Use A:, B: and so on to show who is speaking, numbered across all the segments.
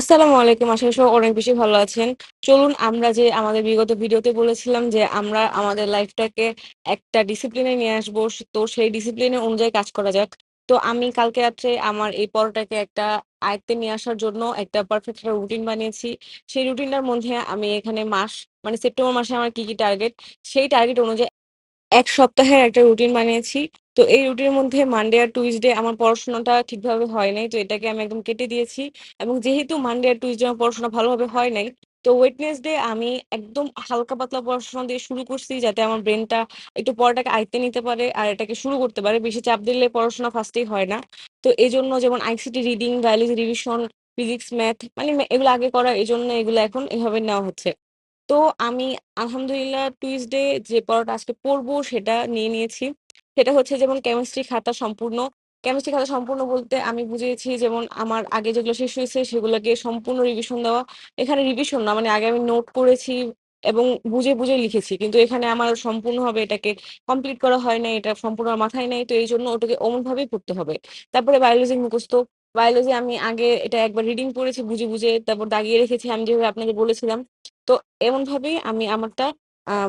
A: আসসালামু আলাইকুম। আশা করি অনেক বেশি ভালো আছেন। চলুন আমরা যে আমাদের বিগত ভিডিওতে বলেছিলাম যে আমরা আমাদের লাইফটাকে একটা ডিসিপ্লিনে নিয়ে আসব। তো সেই ডিসিপ্লিন অনুযায়ী কাজ করা যাক। তো আমি কালকে রাত্রে আমার এই পড়াটাকে একটা আয়ত্তে নিয়ে আসার জন্য একটা পারফেক্ট একটা রুটিন বানিয়েছি। সেই রুটিনটার মধ্যে আমি এখানে মাস মানে সেপ্টেম্বর মাসে আমার কি, কি টার্গেট সেই টার্গেট অনুযায়ী এক সপ্তাহের একটা রুটিন বানিয়েছি। তো এই রুটিনের মধ্যে মানডে আর টুইসডে আমার পড়াশোনাটা ঠিকভাবে হয় নাই। তো এটাকে আমি একদম কেটে দিয়েছি। এবং যেহেতু মানডে আর টুইসডে আমার পড়াশোনা ভালোভাবে হয় নাই, তো ওয়েডনেসডে আমি একদম হালকা পাতলা পড়াশোনা দিয়ে শুরু করছি যাতে আমার ব্রেইনটা একটু পড়াটাকে আয়ত্তে নিতে পারে আর এটাকে শুরু করতে পারে। বেশি চাপ দিলে পড়াশোনা ফার্স্টেই হয় না। তো এজন্য যেমন ICT reading, biology revision, physics, math মানে এগুলো আগে করা এজন্য এগুলো এখন এভাবে নেওয়া হচ্ছে। তো আমি আলহামদুলিল্লাহ টুইসডে যে পড়াটা আজকে পড়ব সেটা নিয়ে নিয়েছি। সেটা হচ্ছে যেমন কেমিস্ট্রি খাতা সম্পূর্ণ। কেমিস্ট্রি খাতা সম্পূর্ণ বলতে আমি বুঝিয়েছি যেমন আমার আগে যেগুলো শেষ হয়েছে সেগুলোকে সম্পূর্ণ রিভিশন দেওয়া। এখানে রিভিশন না মানে আগে আমি নোট করেছি এবং বুঝে, বুঝে লিখেছি। কিন্তু এখানে আমার সম্পূর্ণভাবে এটাকে কমপ্লিট করা হয় নাই। এটা সম্পূর্ণ মাথায় নাই। তো এই জন্য ওটাকে অমনভাবেই পড়তে হবে। তারপরে বায়োলজি মুখস্থ। বায়োলজি আমি আগে এটা একবার রিডিং পড়েছি বুঝে, বুঝে তারপর দাগিয়ে রেখেছি আমি যেভাবে আপনাকে বলেছিলাম। তো এমনভাবেই আমি আমারটা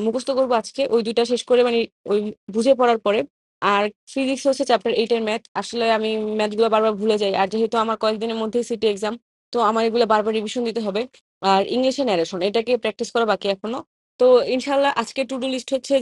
A: মুখস্থ করব আজকে। ওই দুইটা শেষ করে মানে ওই বুঝে পড়ার পরে। আর ফিজিক্স হচ্ছে চ্যাপ্টার 8 এর ম্যাথ। আসলে আমি ম্যাথগুলো বারবার ভুলে যাই। আর যেহেতু আমার কয়েকদিনের মধ্যেই সিটি এক্সাম, তো আমার এগুলো বারবার রিভিশন দিতে হবে। আর ইংলিশে ন্যারেশন এটাকে প্র্যাকটিস করা বাকি এখনও। তো ইনশাল্লাহ আজকে টু ডু লিস্ট হচ্ছে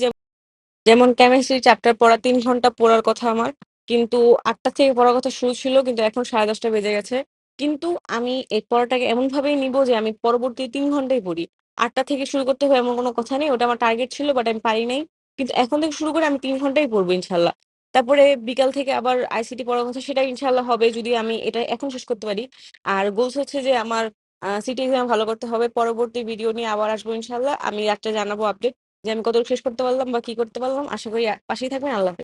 A: যেমন কেমিস্ট্রি চ্যাপ্টার পড়া তিন ঘণ্টা পড়ার কথা আমার। কিন্তু আটটা থেকে পড়ার কথা শুরু ছিল কিন্তু এখন ১০:৩০ বেজে গেছে। কিন্তু আমি এই পড়াটাকে এমনভাবেই নিবো যে আমি পরবর্তী তিন ঘন্টাই পড়ি। ৮ টা থেকে শুরু করতে হবে এমন কোনো কথা নেই। ওটা আমার টার্গেট ছিল বাট আমি পারি নাই। কিন্তু এখন থেকে শুরু করে আমি তিন ঘন্টাই পড়ব ইনশাল্লাহ তারপরে বিকাল থেকে আবার আইসিটি পড়ার কথা সেটা ইনশাল্লাহ হবে যদি আমি এটা এখন শেষ করতে পারি। আর গোলস হচ্ছে যে আমার সিটি এক্সাম ভালো করতে হবে। পরবর্তী ভিডিও নিয়ে আবার আসব ইনশাল্লাহ আমি রাত্রে জানাব আপডেট যে আমি কতটুকু শেষ করতে পারলাম বা কি করতে পারলাম। আশা করি পাশেই থাকবেন। আল্লাহ।